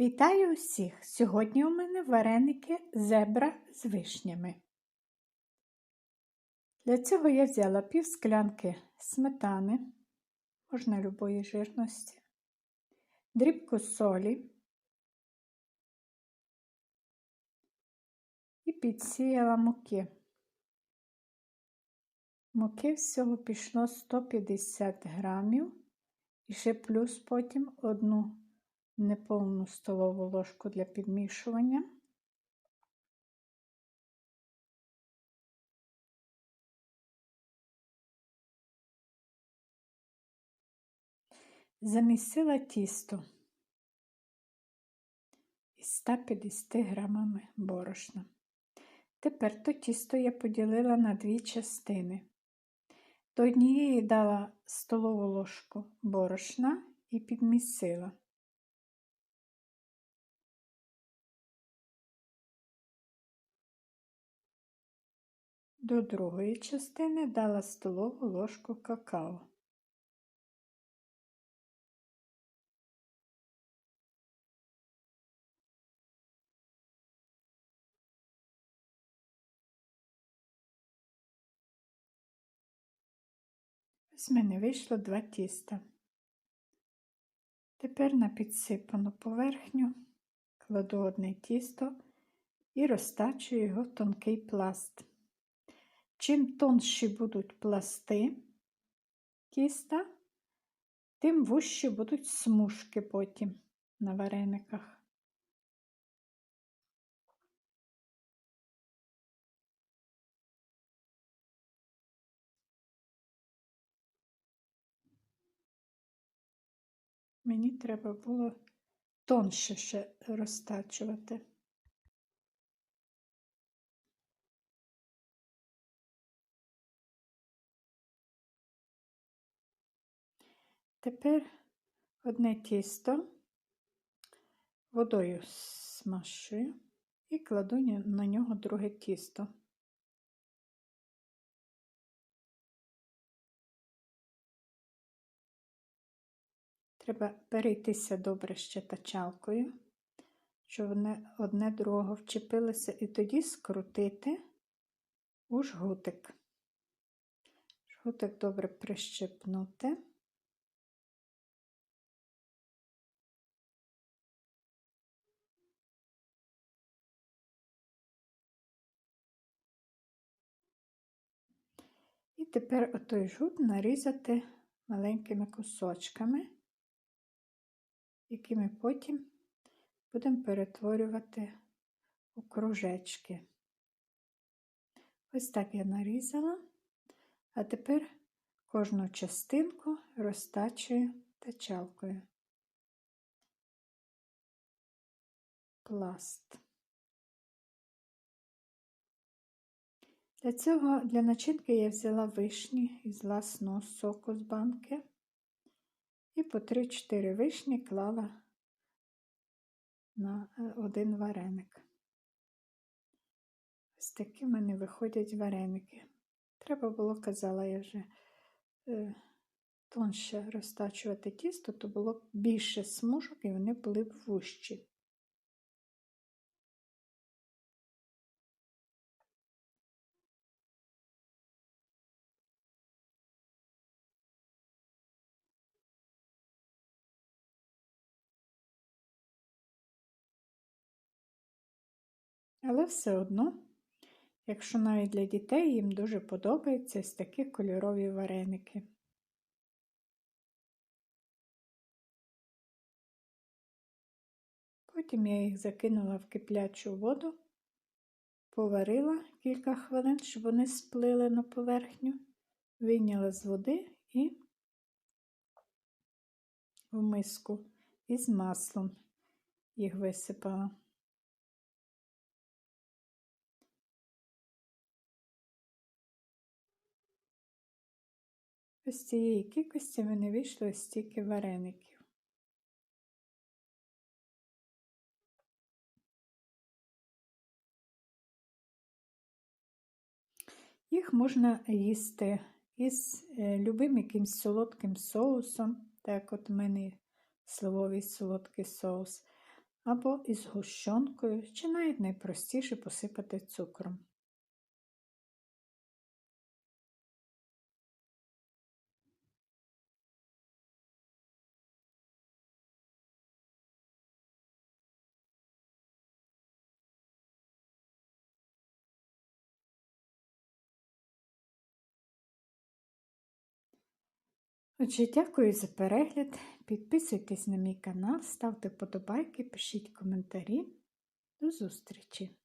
Вітаю усіх! Сьогодні у мене вареники зебра з вишнями. Для цього я взяла пів склянки сметани, можна любої жирності, дрібку солі і підсіяла муки. Муки всього пішло 150 грамів і ще плюс потім одну неповну столову ложку для підмішування. Замісила тісто із 150 грамами борошна. Тепер то тісто я поділила на дві частини. До однієї дала столову ложку борошна і підмісила. До другої частини дала столову ложку какао. Ось в мене вийшло два тіста. Тепер на підсипану поверхню кладу одне тісто і розтачую його в тонкий пласт. Чим тонші будуть пласти тіста, тим вужчі будуть смужки потім на варениках. Мені треба було тонше ще розтачувати. Тепер одне тісто водою смашую і кладу на нього друге тісто. Треба перейтися добре ще тачалкою, щоб одне, другого вчепилося, і тоді скрутити у жгутик. Жгутик добре прищепнути. Тепер отой жут нарізати маленькими кусочками, які ми потім будемо перетворювати у кружечки. Ось так я нарізала, а тепер кожну частинку розтачую тачалкою. Пласт. Для цього для начинки я взяла вишні із власного соку з банки і по 3-4 вишні клала на е, один вареник. Ось такі в мене виходять вареники. Треба було, казала я вже, е, тонше розтачувати тісто, то було більше смужок і вони були б вущі. Але все одно, якщо навіть для дітей їм дуже подобаються ось такі кольорові вареники. Потім я їх закинула в киплячу воду, поварила кілька хвилин, щоб вони сплили на поверхню, вийняла з води і в миску із маслом їх висипала. Ось цієї кількості мене вийшло стільки вареників. Їх можна їсти із е, любим якимсь солодким соусом, так от у мене сливовий солодкий соус, або із гущонкою, чи навіть найпростіше посипати цукром. Отже, дякую за перегляд. Підписуйтесь на мій канал, ставте вподобайки, пишіть коментарі. До зустрічі!